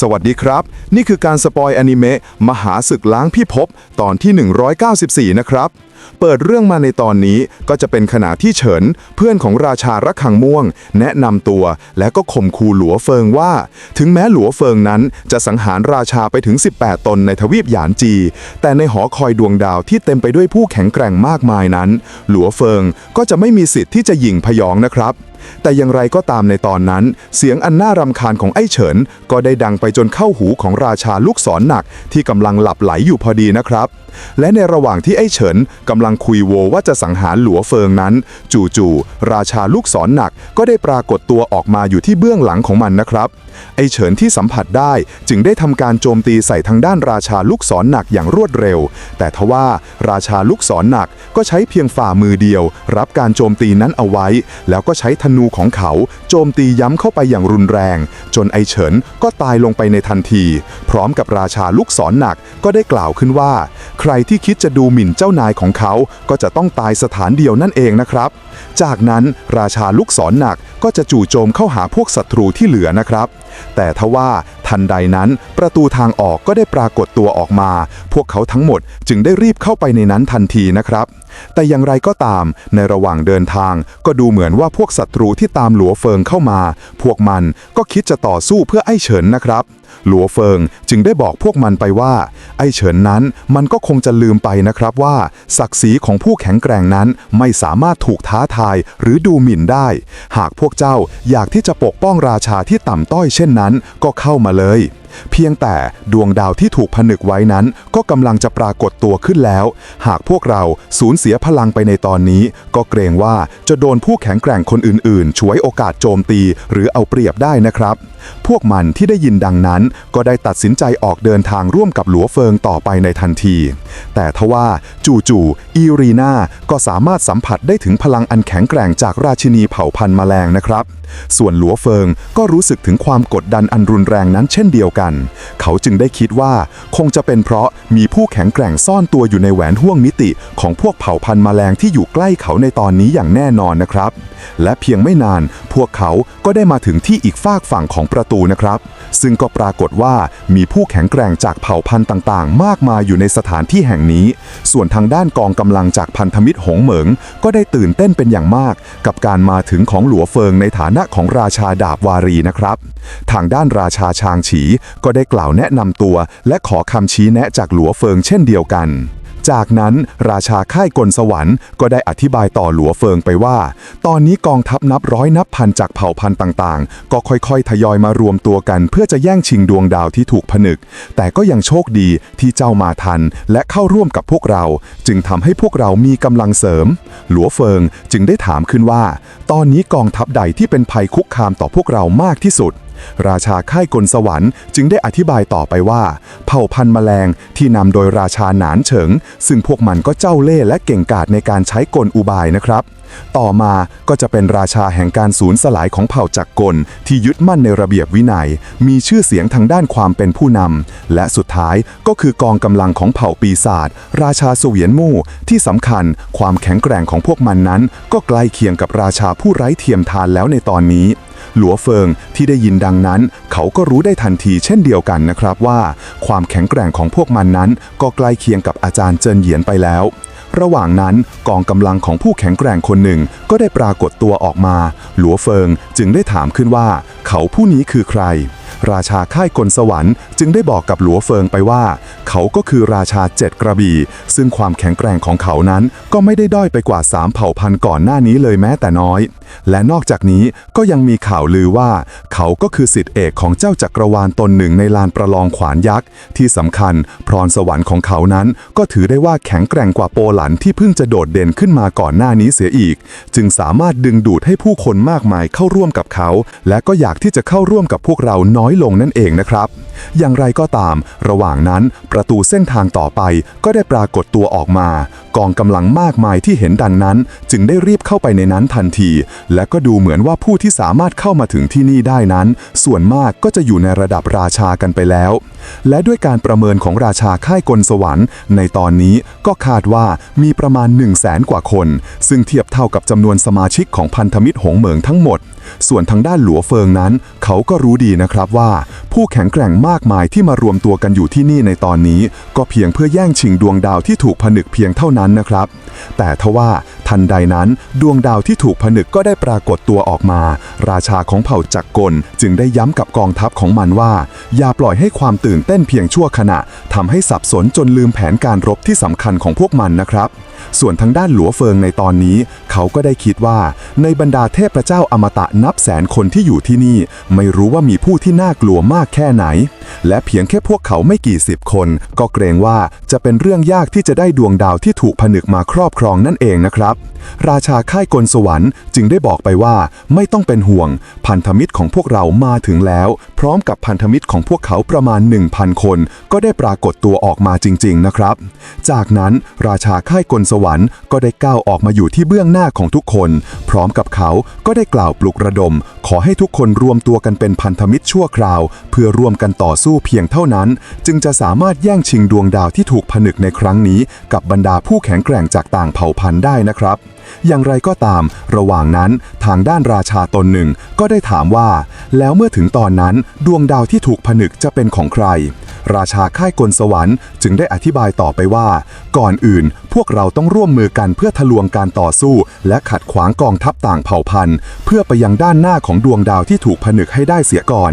สวัสดีครับ นี่คือการสปอยอนิเมะมหาศึกล้างพิภพตอนที่ 194 นะครับ เปิดเรื่องมาในตอนนี้ก็จะเป็นขณะที่เฉิน เพื่อนของราชาระคังม่วง แนะนำตัวและก็ข่มขู่หลัวเฟิงว่า ถึงแม้หลัวเฟิงนั้นจะสังหารราชาไปถึง 18 ตนในทวีปหยานจี แต่ในหอคอยดวงดาวที่เต็มไปด้วยผู้แข็งแกร่งมากมายนั้น หลัวเฟิงก็จะไม่มีสิทธิ์ที่จะยิงพยองนะครับ แต่อย่างไรก็ตามในตอนนั้น เสียงอันน่ารำคาญของไอ้เฉิน ก็ได้ดังไปจนเข้าหูของราชาลูกศรหนักที่กำลังหลับไหลอยู่พอดีนะครับ และในระหว่างที่ไอ้เฉินกำลังคุยโวว่าจะสังหารหลัวเฟิงนั้น จู่ๆราชาลูกศรหนักก็ได้ปรากฏตัวออกมาอยู่ที่เบื้องหลังของมันนะครับ ไอ้เฉินที่สัมผัสได้จึงได้ทำการโจมตีใส่ทางด้านราชาลูกศรหนักอย่างรวดเร็ว แต่ทว่าราชาลูกศรหนักก็ใช้เพียงฝ่ามือเดียว รับการโจมตีนั้นเอาไว้ แล้วก็ใช้ธนูของเขา โจมตีย้ำเข้าไปอย่างรุนแรง จนไอเฉินก็ตายลงไปในทันที พร้อมกับราชาลูกศรหนักก็ได้กล่าวขึ้นว่า ใครที่คิดจะดูหมิ่นเจ้านายของเขาก็จะต้องตายสถานเดียวนั่นเองนะครับ จากนั้นราชาลูกศรหนักก็จะจู่โจมเข้าหาพวกศัตรูที่เหลือนะครับ แต่ทว่าทันใดนั้นประตูทางออกก็ได้ปรากฏตัวออกมา พวกเขาทั้งหมดจึงได้รีบเข้าไปในนั้นทันทีนะครับ แต่อย่างไรก็ตาม ในระหว่างเดินทาง ก็ดูเหมือนว่าพวกศัตรูที่ตามหลัวเฟิงเข้ามา พวกมันก็คิดจะต่อสู้เพื่อไอ้เฉินนะครับ หลัวเฟิงจึงได้บอกพวกมันไปว่า ไอ้เฉินนั้นมันก็คงจะลืมไปนะครับว่า ศักดิ์ศรีของผู้แข็งแกร่งนั้นไม่สามารถถูกท้าทายหรือดูหมิ่นได้ หากพวกเจ้าอยากที่จะปกป้องราชาที่ต่ำต้อยเช่นนั้น ก็เข้ามาเลยเพียงแต่ดวงดาวที่ถูกผนึกไว้นั้น ก็กำลังจะปรากฏตัวขึ้นแล้ว หากพวกเราสูญเสียพลังไปในตอนนี้ ก็เกรงว่าจะโดนผู้แข็งแกร่งคนอื่นๆ ช่วยโอกาสโจมตีหรือเอาเปรียบได้นะครับ พวกมันที่ได้ยินดังนั้น ก็ได้ตัดสินใจออกเดินทางร่วมกับหลัวเฟิงต่อไปในทันที แต่ทว่าจู่ๆอีรีนาก็สามารถสัมผัสได้ถึงพลังอันแข็งแกร่งจากราชินีเผ่าพันธุ์แมลงนะครับส่วนหลัวเฟิงก็รู้สึกถึงความกดดันอันรุนแรงนั้นเช่นเดียวกัน เขาจึงได้คิดว่าคงจะเป็นเพราะมีผู้แข็งแกร่งซ่อนตัวอยู่ในแหวนห่วงมิติของพวกเผ่าพันธุ์แมลงที่อยู่ใกล้เขาในตอนนี้อย่างแน่นอนนะครับ และเพียงไม่นานพวกเขาก็ได้มาถึงที่อีกฝากฝั่งของประตูนะครับ ซึ่งก็ปรากฏว่ามีผู้แข็งแกร่งจากเผ่าพันธุ์ต่างๆ มากมายอยู่ในสถานที่แห่งนี้ ส่วนทางด้านกองกำลังจากพันธมิตรหงเหมิง ก็ได้ตื่นเต้นเป็นอย่างมาก กับการมาถึงของหลัวเฟิงในฐานะของราชาดาบวารีนะครับ ทางด้านราชาชางฉีก็ได้กล่าวแนะนำตัว และขอคำชี้แนะจากหลัวเฟิงเช่นเดียวกัน จากนั้นราชาค่ายกลสวรรค์ก็ได้อธิบายต่อหลัวเฟิงไปว่า ตอนนี้กองทัพนับร้อยนับพันจากเผ่าพันธุ์ต่างๆ ก็ค่อยๆ ทยอยมารวมตัวกัน เพื่อจะแย่งชิงดวงดาวที่ถูกผนึก แต่ก็ยังโชคดีที่เจ้ามาทัน และเข้าร่วมกับพวกเรา จึงทำให้พวกเรามีกำลังเสริม หลัวเฟิงจึงได้ถามขึ้นว่า ตอนนี้กองทัพใดที่เป็นภัยคุกคามต่อพวกเรามากที่สุด ราชาค่ายกลสวรรค์จึงได้อธิบายต่อไปว่า เผ่าพันธุ์แมลงที่นำโดยราชาหนานเฉิง ซึ่งพวกมันก็เจ้าเล่ห์และเก่งกาจในการใช้กลอุบายนะครับ ต่อมาก็จะเป็นราชาแห่งการสูญสลายของเผ่าจักรกล ที่ยึดมั่นในระเบียบวินัย มีชื่อเสียงทางด้านความเป็นผู้นำและสุดท้ายก็คือกองกำลังของเผ่าปีศาจราชาเสวียนมู่ ที่สำคัญความแข็งแกร่งของพวกมันนั้น ก็ใกล้เคียงกับราชาผู้ไร้เทียมทานแล้วในตอนนี้ หลัวเฟิงที่ได้ยินดังนั้น เขาก็รู้ได้ทันทีเช่นเดียวกันนะครับว่า ความแข็งแกร่งของพวกมันนั้น ก็ใกล้เคียงกับอาจารย์เจินเหยียนไปแล้ว ระหว่างนั้นกองกำลังของผู้แข็งแกร่งคนหนึ่งก็ได้ปรากฏตัวออกมา หลัวเฟิงจึงได้ถามขึ้นว่า เขาผู้นี้คือใคร ราชาค่ายกลสวรรค์จึงได้บอกกับหลัวเฟิงไปว่า เขาก็คือราชาเจ็ดกระบี่ ซึ่งความแข็งแกร่งของเขานั้นก็ไม่ได้ด้อยไปกว่าสามเผ่าพันธุ์ก่อนหน้านี้เลยแม้แต่น้อย และนอกจากนี้ก็ยังมีข่าวลือว่า เขาก็คือสิทธิเอกของเจ้าจักรวาลตนหนึ่งในลานประลองขวานยักษ์ ที่สำคัญ พรสวรรค์ของเขานั้น ก็ถือได้ว่าแข็งแกร่งกว่าโปหลันที่เพิ่งจะโดดเด่นขึ้นมาก่อนหน้านี้เสียอีก จึงสามารถดึงดูดให้ผู้คนมากมายเข้าร่วมกับเขา และก็อยากที่จะเข้าร่วมกับพวกเราน้อยลงนั่นเองนะครับ อย่างไรก็ตาม ระหว่างนั้นประตูเส้นทางต่อไปก็ได้ปรากฏตัวออกมา กองกำลังมากมายที่เห็นดังนั้น จึงได้รีบเข้าไปในนั้นทันที และก็ดูเหมือนว่าผู้ที่สามารถเข้ามาถึงที่นี่ได้นั้น ส่วนมากก็จะอยู่ในระดับราชากันไปแล้ว และด้วยการประเมินของราชาค่ายกลสวรรค์ในตอนนี้ก็คาดว่ามีประมาณ 1 0 0 0 0แสนกว่าคน ซึ่งเทียบเท่ากับจำนวนสมาชิกของพันธมิตรหงเหมิงทั้งหมด ส่วนทางด้านหลัวเฟิงนั้น เขาก็รู้ดีนะครับว่า ผู้แข็งแกร่งมากมายที่มารวมตัวกันอยู่ที่นี่ในตอนนี้ ก็เพียงเพื่อแย่งชิงดวงดาวที่ถูกผนึกเพียงเท่านั้นนะครับ แต่ทว่า ทันใดนั้น ดวงดาวที่ถูกผนึกก็ได้ปรากฏตัวออกมา ราชาของเผ่าจักรกล จึงได้ย้ำกับกองทัพของมันว่า อย่าปล่อยให้ความตื่นเต้นเพียงชั่วขณะทำให้สับสนจนลืมแผนการรบที่สำคัญของพวกมันนะครับส่วนทางด้านหลัวเฟิงในตอนนี้ เขาก็ได้คิดว่า ในบรรดาเทพเจ้าอมตะนับแสนคนที่อยู่ที่นี่ ไม่รู้ว่ามีผู้ที่น่ากลัวมากแค่ไหน และเพียงแค่พวกเขาไม่กี่สิบคน ก็เกรงว่าจะเป็นเรื่องยากที่จะได้ดวงดาวที่ถูกผนึกมาครอบครองนั่นเองนะครับราชาค่ายกลสวรรค์จึงได้บอกไปว่าไม่ต้องเป็นห่วง พันธมิตรของพวกเรามาถึงแล้ว พร้อมกับพันธมิตรของพวกเขาประมาณ 1,000 คน ก็ได้ปรากฏตัวออกมาจริง ๆ นะครับ จากนั้นราชาค่ายกลสวรรค์ก็ได้ก้าวออกมาอยู่ที่เบื้องหน้าของทุกคน พร้อมกับเขาก็ได้กล่าวปลุกระดม ขอให้ทุกคนรวมตัวกันเป็นพันธมิตรชั่วคราว เพื่อร่วมกันต่อสู้เพียงเท่านั้น จึงจะสามารถแย่งชิงดวงดาวที่ถูกผนึกในครั้งนี้ กับบรรดาผู้แข็งแกร่งจากต่างเผ่าพันธุ์ได้นะครับอย่างไรก็ตาม ระหว่างนั้นทางด้านราชาตนหนึ่งก็ได้ถามว่า แล้วเมื่อถึงตอนนั้นดวงดาวที่ถูกผนึกจะเป็นของใคร ราชาค่ายกลสวรรค์จึงได้อธิบายต่อไปว่า ก่อนอื่น พวกเราต้องร่วมมือกันเพื่อทะลวงการต่อสู้ และขัดขวางกองทัพต่างเผ่าพันธุ์ เพื่อไปยังด้านหน้าของดวงดาวที่ถูกผนึกให้ได้เสียก่อน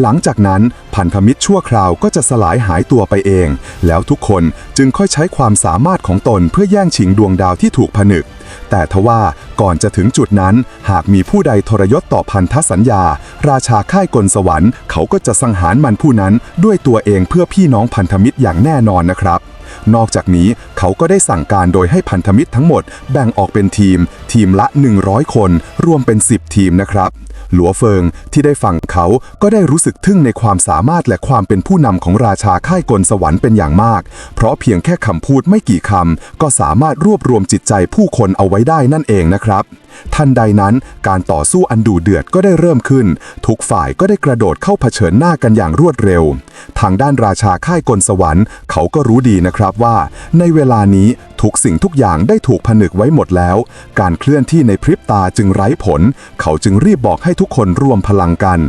หลังจากนั้นพันธมิตรชั่วคราวก็จะสลายหายตัวไปเอง แล้วทุกคนจึงค่อยใช้ความสามารถของตนเพื่อแย่งชิงดวงดาวที่ถูกผนึก แต่ทว่าก่อนจะถึงจุดนั้นหากมีผู้ใดทรยศต่อพันธสัญญา ราชาค่ายกลสวรรค์เขาก็จะสังหารมันผู้นั้นด้วยตัวเองเพื่อพี่น้องพันธมิตรอย่างแน่นอนนะครับ นอกจากนี้เขาก็ได้สั่งการโดยให้พันธมิตรทั้งหมดแบ่งออกเป็นทีม ทีมละ 100 คน รวมเป็น 10 ทีมนะครับ หลัวเฟิงที่ได้ฟังเขาก็ได้รู้สึกทึ่งในความสามารถและความเป็นผู้นำของราชาค่ายกลสวรรค์เป็นอย่างมาก เพราะเพียงแค่คำพูดไม่กี่คำก็สามารถรวบรวมจิตใจผู้คนเอาไว้ได้นั่นเองนะครับ ทันใดนั้นการต่อสู้อันดุเดือดก็ได้เริ่มขึ้น ทุกฝ่ายก็ได้กระโดดเข้าเผชิญหน้ากันอย่างรวดเร็ว ทางด้านราชาค่ายกลสวรรค์ เขาก็รู้ดีนะครับว่า ในเวลานี้ ทุกสิ่งทุกอย่างได้ถูกผนึกไว้หมดแล้ว การเคลื่อนที่ในพริบตาจึงไร้ผล เขาจึงรีบบอกให้ทุกคนรวมพลังกัน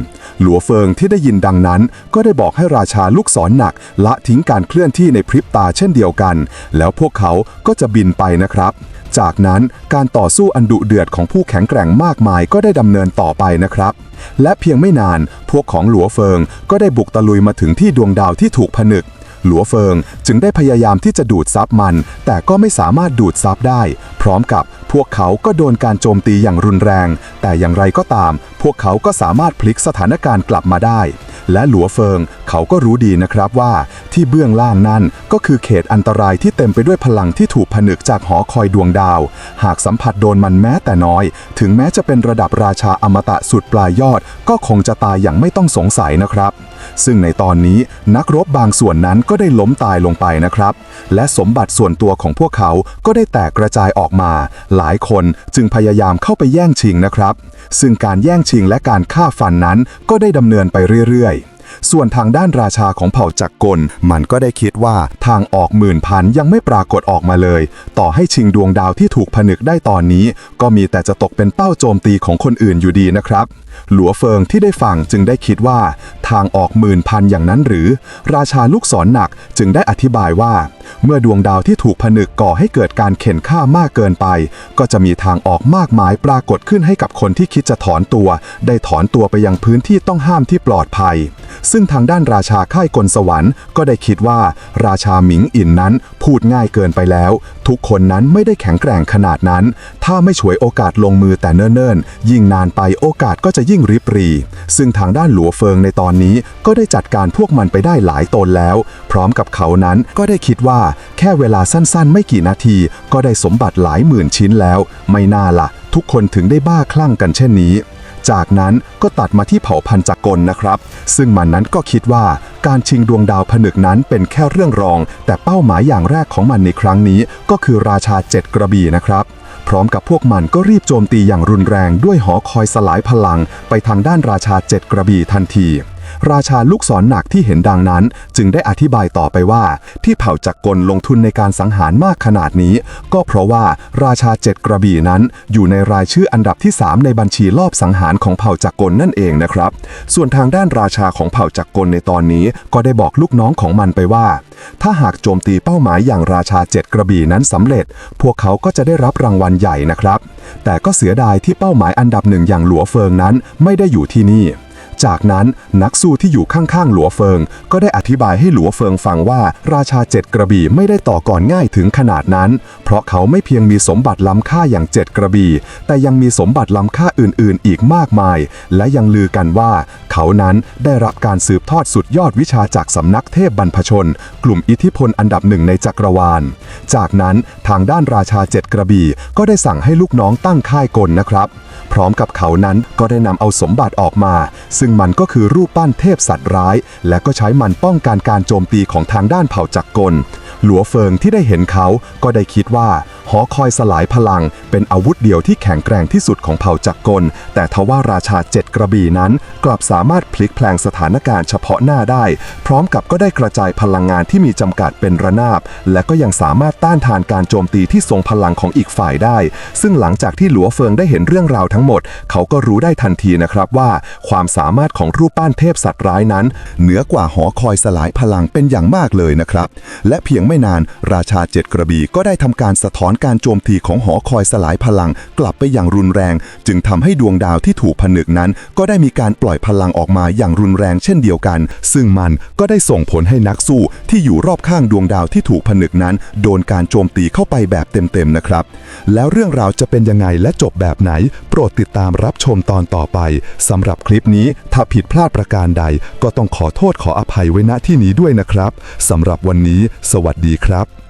หลัวเฟิงที่ได้ยินดังนั้น ก็ได้บอกให้ราชาลูกศรหนัก ละทิ้งการเคลื่อนที่ในพริบตาเช่นเดียวกัน แล้วพวกเขาก็จะบินไปนะครับจากนั้นการต่อสู้อันดุเดือดของผู้แข็งแกร่งมากมายก็ได้ดำเนินต่อไปนะครับ และเพียงไม่นานพวกของหลัวเฟิงก็ได้บุกตะลุยมาถึงที่ดวงดาวที่ถูกผนึก หลัวเฟิงจึงได้พยายามที่จะดูดซับมัน แต่ก็ไม่สามารถดูดซับได้ พร้อมกับพวกเขาก็โดนการโจมตีอย่างรุนแรง แต่อย่างไรก็ตาม พวกเขาก็สามารถพลิกสถานการณ์กลับมาได้ และหลัวเฟิงเขาก็รู้ดีนะครับว่า ที่เบื้องล่างนั่นก็คือเขตอันตรายที่เต็มไปด้วยพลังที่ถูกผนึกจากหอคอยดวงดาว หากสัมผัสโดนมันแม้แต่น้อย ถึงแม้จะเป็นระดับราชาอมตะสุดปลายยอด ก็คงจะตายอย่างไม่ต้องสงสัยนะครับ ซึ่งในตอนนี้นักรบบางส่วนนั้นก็ได้ล้มตายลงไปนะครับ และสมบัติส่วนตัวของพวกเขาก็ได้แตกกระจายออกมา หลายคนจึงพยายามเข้าไปแย่งชิงนะครับ ซึ่งการแย่งชิงและการฆ่าฟันนั้นก็ได้ดำเนินไปเรื่อยๆ ส่วนทางด้านราชาของเผ่าจักรกล มันก็ได้คิดว่าทางออกหมื่นพันยังไม่ปรากฏออกมาเลย ต่อให้ชิงดวงดาวที่ถูกผนึกได้ตอนนี้ ก็มีแต่จะตกเป็นเป้าโจมตีของคนอื่นอยู่ดีนะครับ หลัวเฟิงที่ได้ฟังจึงได้คิดว่า ทางออกหมื่นพันอย่างนั้นหรือ ราชาลูกศรหนักจึงได้อธิบายว่า เมื่อดวงดาวที่ถูกผนึกก่อให้เกิดการเข็นฆ่ามากเกินไป ก็จะมีทางออกมากมายปรากฏขึ้นให้กับคนที่คิดจะถอนตัว ได้ถอนตัวไปยังพื้นที่ต้องห้ามที่ปลอดภัย ซึ่งทางด้านราชาค่ายกลสวรรค์ก็ได้คิดว่า ราชาหมิงอินนั้นพูดง่ายเกินไปแล้ว ทุกคนนั้นไม่ได้แข็งแกร่งขนาดนั้น ถ้าไม่ฉวยโอกาสลงมือแต่เนิ่นๆยิ่งนานไปโอกาสก็จะยิ่งริบรี ซึ่งทางด้านหลัวเฟิงในตอนนี้ก็ได้จัดการพวกมันไปได้หลายตนแล้ว พร้อมกับเขานั้นก็ได้คิดว่าแค่เวลาสั้นๆ ไม่กี่นาที ก็ได้สมบัติหลายหมื่นชิ้นแล้ว ไม่น่าละทุกคนถึงได้บ้าคลั่งกันเช่นนี้จากนั้นก็ตัดมาที่เผ่าพันธุ์จักรกลนะครับ ซึ่งมันนั้นก็คิดว่าการชิงดวงดาวผนึกนั้นเป็นแค่เรื่องรอง แต่เป้าหมายอย่างแรกของมันในครั้งนี้ก็คือราชาเจ็ดกระบี่นะครับ พร้อมกับพวกมันก็รีบโจมตีอย่างรุนแรงด้วยหอคอยสลายพลังไปทางด้านราชาเจ็ดกระบี่ทันที ราชาลูกศรหนักที่เห็นดังนั้น จึงได้อธิบายต่อไปว่า ที่เผ่าจักรกลลงทุนในการสังหารมากขนาดนี้ ก็เพราะว่าราชาเจ็ดกระบี่นั้น อยู่ในรายชื่ออันดับที่ 3 ในบัญชีรอบสังหารของเผ่าจักรกลนั่นเองนะครับ ส่วนทางด้านราชาของเผ่าจักรกลในตอนนี้ก็ได้บอกลูกน้องของมันไปว่า ถ้าหากโจมตีเป้าหมายอย่างราชาเจ็ดกระบี่นั้นสำเร็จ พวกเขาก็จะได้รับรางวัลใหญ่นะครับ แต่ก็เสียดายที่เป้าหมายอันดับหนึ่งอย่างหลัวเฟิงนั้น ไม่ได้อยู่ที่นี่ จากนั้นนักสู้ที่อยู่ข้างๆ หลัวเฟิง ก็ได้อธิบายให้หลัวเฟิงฟังว่า ราชาเจ็ดกระบี่ไม่ได้ต่อก่อนง่ายถึงขนาดนั้น เพราะเขาไม่เพียงมีสมบัติล้ำค่าอย่างเจ็ดกระบี่ แต่ยังมีสมบัติล้ำค่าอื่นๆ อีกมากมาย และยังลือกันว่า เขานั้นได้รับการสืบทอดสุดยอดวิชาจากสำนักเทพบรรพชน กลุ่มอิทธิพลอันดับหนึ่งในจักรวาล จากนั้นทางด้านราชาเจ็ดกระบี่ ก็ได้สั่งให้ลูกน้องตั้งค่ายกลนะครับ พร้อมกับเขานั้นก็ได้นำเอาสมบัติออกมา ซึ่งมันก็คือรูปปั้นเทพสัตว์ร้าย และก็ใช้มันป้องกันการโจมตีของทางด้านเผ่าจักรกล หลัวเฟิงที่ได้เห็นเขาก็ได้คิดว่า หอคอยสลายพลัง เป็นอาวุธเดียวที่แข็งแกร่งที่สุดของเผ่าจักรกล แต่ทว่าราชาเจ็ดกระบี่นั้น กลับสามารถพลิกแพลงสถานการณ์เฉพาะหน้าได้ พร้อมกับก็ได้กระจายพลังงานที่มีจำกัดเป็นระนาบ และก็ยังสามารถต้านทานการโจมตีที่ทรงพลังของอีกฝ่ายได้ ซึ่งหลังจากที่หลัวเฟิงได้เห็นเรื่องราวทั้งหมด เขาก็รู้ได้ทันทีนะครับว่า ความสามารถของรูปปั้นเทพสัตว์ร้ายนั้น เหนือกว่าหอคอยสลายพลังเป็นอย่างมากเลยนะครับ และเพียงไม่นาน ราชาเจ็ดกระบี่ก็ได้ทำการสะท้อนการโจมตีของหอคอยสลายพลัง กลับไปอย่างรุนแรง จึงทำให้ดวงดาวที่ถูกผนึกนั้น ก็ได้มีการปล่อยพลังออกมาอย่างรุนแรงเช่นเดียวกัน ซึ่งมันก็ได้ส่งผลให้นักสู้ที่อยู่รอบข้างดวงดาวที่ถูกผนึกนั้น โดนการโจมตีเข้าไปแบบเต็มๆนะครับ แล้วเรื่องราวจะเป็นยังไงและจบแบบไหน โปรดติดตามรับชมตอนต่อไปสำหรับคลิปนี้ถ้าผิดพลาดประการใด ก็ต้องขอโทษขออภัยไว้ณที่นี้ด้วยนะครับสำหรับวันนี้ สวัสดดีครับ